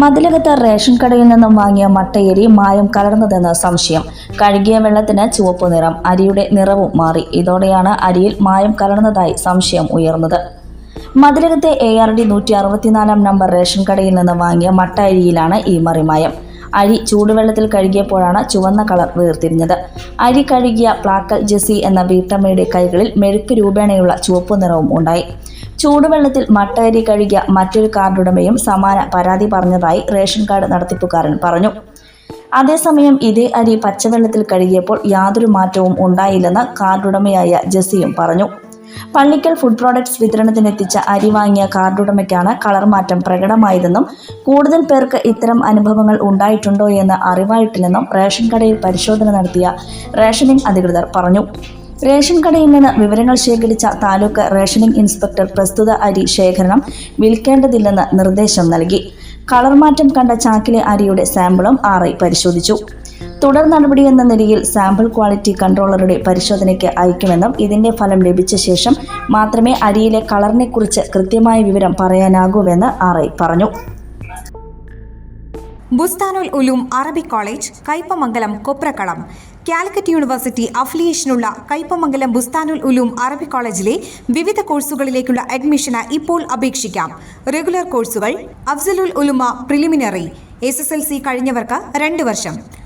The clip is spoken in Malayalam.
മതിലകത്ത് റേഷൻ കടയിൽ നിന്നും വാങ്ങിയ മട്ടയരി മായം കലർന്നതെന്ന് സംശയം. കഴുകിയ വെള്ളത്തിന് ചുവപ്പ് നിറം അരിയുടെ നിറവും മാറി. ഇതോടെയാണ് അരിയിൽ മായം കലർന്നതായി സംശയം ഉയർന്നത്. മതിലകത്തെ എ ആർ ഡി നൂറ്റി അറുപത്തിനാലാം നമ്പർ റേഷൻ കടയിൽ നിന്ന് വാങ്ങിയ മട്ട അരിയിലാണ് ഈ മറിമായം. അരി ചൂടുവെള്ളത്തിൽ കഴുകിയപ്പോഴാണ് ചുവന്ന കളർ വേർതിരിഞ്ഞത്. അരി കഴുകിയ പ്ലാക്കൽ ജെസി എന്ന വീട്ടമ്മയുടെ കൈകളിൽ മെഴുക്ക് രൂപേണയുള്ള ചുവപ്പ് നിറവും ഉണ്ടായി. ചൂടുവെള്ളത്തിൽ മട്ട അരി കഴുകിയ മറ്റൊരു കാർഡുടമയും സമാന പരാതി പറഞ്ഞതായി റേഷൻ കാർഡ് നടത്തിപ്പുകാരൻ പറഞ്ഞു. അതേസമയം ഇതേ അരി പച്ചവെള്ളത്തിൽ കഴുകിയപ്പോൾ യാതൊരു മാറ്റവും ഉണ്ടായില്ലെന്ന് കാർഡുടമയായ ജെസിയും പറഞ്ഞു. പള്ളിക്കൽ ഫുഡ് പ്രോഡക്ട്സ് വിതരണത്തിനെത്തിച്ച അരി വാങ്ങിയ കാർഡുടമയ്ക്കാണ് കളർ മാറ്റം പ്രകടമായതെന്നും കൂടുതൽ പേർക്ക് ഇത്തരം അനുഭവങ്ങൾ ഉണ്ടായിട്ടുണ്ടോ എന്ന് അറിവായിട്ടില്ലെന്നും റേഷൻ കടയിൽ പരിശോധന നടത്തിയ റേഷനിംഗ് അധികൃതർ പറഞ്ഞു. റേഷൻ കടയിൽ നിന്ന് വിവരങ്ങൾ ശേഖരിച്ച താലൂക്ക് റേഷനിംഗ് ഇൻസ്പെക്ടർ പ്രസ്തുത അരി ശേഖരണം വിൽക്കേണ്ടതില്ലെന്ന് നിർദ്ദേശം നൽകി. കളർ മാറ്റം കണ്ട ചാക്കിലെ അരിയുടെ സാമ്പിളും ആർ പരിശോധിച്ചു. തുടർ നടപടി എന്ന നിലയിൽ സാമ്പിൾ ക്വാളിറ്റി കൺട്രോളറുടെ പരിശോധനയ്ക്ക് അയക്കുമെന്നും ഇതിന്റെ ഫലം ലഭിച്ച ശേഷം മാത്രമേ അരിയിലെ കളറിനെക്കുറിച്ച് കൃത്യമായ വിവരം പറയാനാകൂവെന്ന് ആർ പറഞ്ഞു. Bustanul Uloom Arabic college Kaipamangalam Koprakkalam. Calicut university അഫിലിയേഷനുള്ള Kaipamangalam Bustanul Uloom അറബി കോളേജിലെ വിവിധ കോഴ്സുകളിലേക്കുള്ള അഡ്മിഷന് ഇപ്പോൾ അപേക്ഷിക്കാം. റെഗുലർ കോഴ്സുകൾ Afzalul Ulama preliminary S S L C കഴിഞ്ഞവർക്ക് രണ്ട് വർഷം.